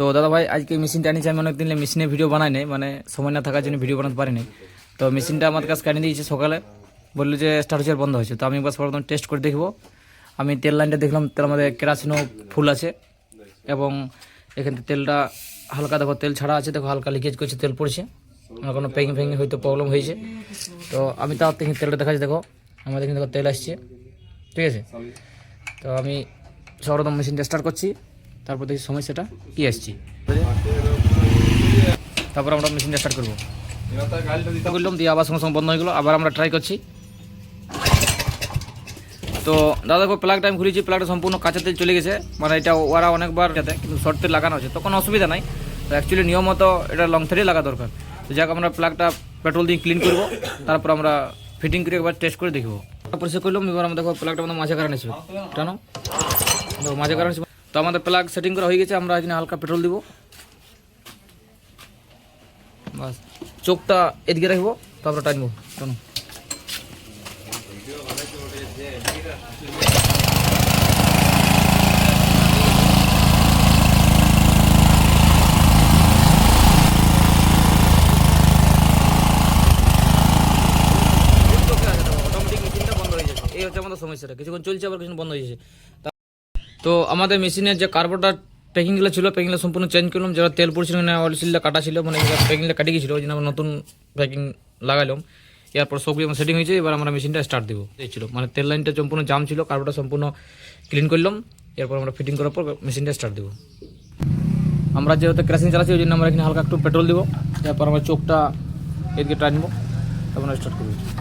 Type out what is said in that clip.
তো দাদা ভাই, আজকে মেশিনটা আনিয়েছি আমি অনেক দিন মেশিনে ভিডিও বানাই নাই মানে সময় না থাকার জন্য ভিডিও বানাতে পারিনি। তো মেশিনটা আমার কাছে কানিয়ে দিয়েছে সকালে, বলল যে স্টার্ট হচ্ছে বন্ধ হয়েছে। তো আমি একবার সর্বপ্রথম টেস্ট করে দেখব। আমি তেল লাইনটা দেখলাম, তেল আমাদের কেরাসিনও ফুল আছে, এবং এখান থেকে তেলটা হালকা, দেখো তেল ছাড়া আছে, দেখো হালকা লিকেজ করছে, তেল পড়ছে। আমার কোনো প্যাকিং ফ্যাকিং হয়তো প্রবলেম হয়েছে। তো আমি তার থেকে তেলটা দেখাচ্ছি, দেখো। আমাদের দেখো তেল আসছে। ঠিক আছে? তো আমি সর্বপ্রথম মেশিনটা স্টার্ট করছি। তারপর দেখি সমস্যাটা কী আসছি। তারপর আমরা মেশিনটা স্টার্ট করব। করলাম দিয়ে আবার সঙ্গে সঙ্গে বন্ধ হয়ে গেলো, আবার আমরা ট্রাই করছি। তো দাদা দেখো প্লাগটা আমি ঘুরিয়েছি প্লাগটা সম্পূর্ণ কাঁচা তেল চলে গেছে। মানে এটা ওরা অনেকবার যাতে, কিন্তু শর্ট তেল লাগানো আছে, তখন অসুবিধা নাই। তো অ্যাকচুয়ালি নিয়ম মতো এটা লং থেরেই লাগা দরকার। তো যাক, আমরা প্লাগটা পেট্রোল দিয়ে ক্লিন করব। তারপর আমরা ফিটিং করে একবার টেস্ট করে দেখব। পরিষ্কার করলাম, এবার আমরা দেখো প্লাগটা আমাদের মাঝে কারণে ছিল। কেন মাঝে কারণে তো আমাদের প্লাগ সেটিং করা হয়ে গেছে আমরা এখানে হালকা পেট্রোল দিব বাস চোখটা এদিকে রাখব তারপরে টানবো কেন অটোমেটিক মেশিনটা বন্ধ হয়ে যাবে এই হচ্ছে আমাদের সমস্যাটা কিছুক্ষণ চলছে আবার কিছু বন্ধ হয়ে যাচ্ছে তা- আমাদের মেশিনের যে কার্বোটার প্যাকিংগুলো ছিল প্যাকিংগুলো সম্পূর্ণ চেঞ্জ করলাম। যারা তেল পড়ছিল না অয়েল সিলটা কাটা ছিল মানে প্যাকিংটা কাটে গেছিল, ওই জন্য আমরা নতুন প্যাকিং লাগাইলাম এরপর সবগুলো আমার সেটিং হয়েছে, এবার আমরা মেশিনটা স্টার্ট দেবো। এই ছিল। মানে তেল লাইনটা সম্পূর্ণ জাম ছিল কার্বোটা সম্পূর্ণ ক্লিন করলাম। এরপর আমরা ফিটিং করার পর মেশিনটা স্টার্ট দেবো। আমরা যেহেতু ক্রাসিং চালাচ্ছি, ওই জন্য আমরা এখানে হালকা একটু পেট্রোল দেবো। তারপর আমরা চোখটা এদিকে টানবো, তারপর স্টার্ট করব।